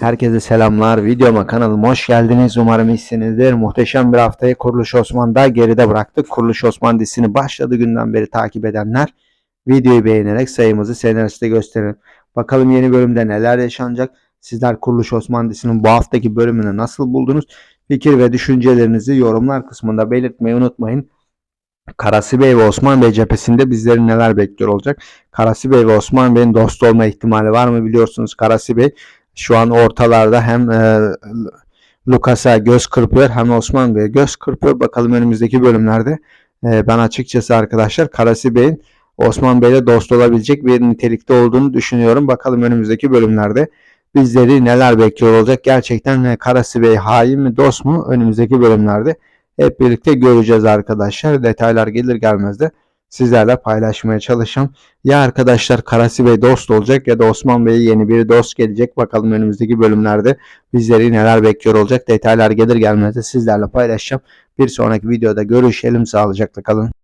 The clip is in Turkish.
Herkese selamlar. Videoma kanalıma hoş geldiniz. Umarım iyisinizdir. Muhteşem bir haftayı Kuruluş Osman'da geride bıraktık. Kuruluş Osman dizisini başladığı günden beri takip edenler videoyu beğenerek sayımızı senariste gösterin. Bakalım yeni bölümde neler yaşanacak? Sizler Kuruluş Osman dizisinin bu haftaki bölümünü nasıl buldunuz? Fikir ve düşüncelerinizi yorumlar kısmında belirtmeyi unutmayın. Karasi Bey ve Osman Bey cephesinde bizleri neler bekliyor olacak? Karasi Bey ve Osman Bey'in dost olma ihtimali var mı biliyorsunuz Karasi Bey şu an ortalarda hem e, Lucas'a göz kırpıyor hem Osman Bey'e göz kırpıyor. Bakalım önümüzdeki bölümlerde e, ben açıkçası arkadaşlar Karasi Bey'in Osman Bey'le dost olabilecek bir nitelikte olduğunu düşünüyorum. Bakalım önümüzdeki bölümlerde bizleri neler bekliyor olacak. Gerçekten e, Karasi Bey hain mi dost mu önümüzdeki bölümlerde hep birlikte göreceğiz arkadaşlar. Detaylar gelir gelmez de sizlerle paylaşmaya çalışacağım. Ya arkadaşlar Karasi Bey dost olacak ya da Osman Bey'e yeni bir dost gelecek. Bakalım önümüzdeki bölümlerde bizleri neler bekliyor olacak. Detaylar gelir gelmez de sizlerle paylaşacağım. Bir sonraki videoda görüşelim. Sağlıcakla kalın.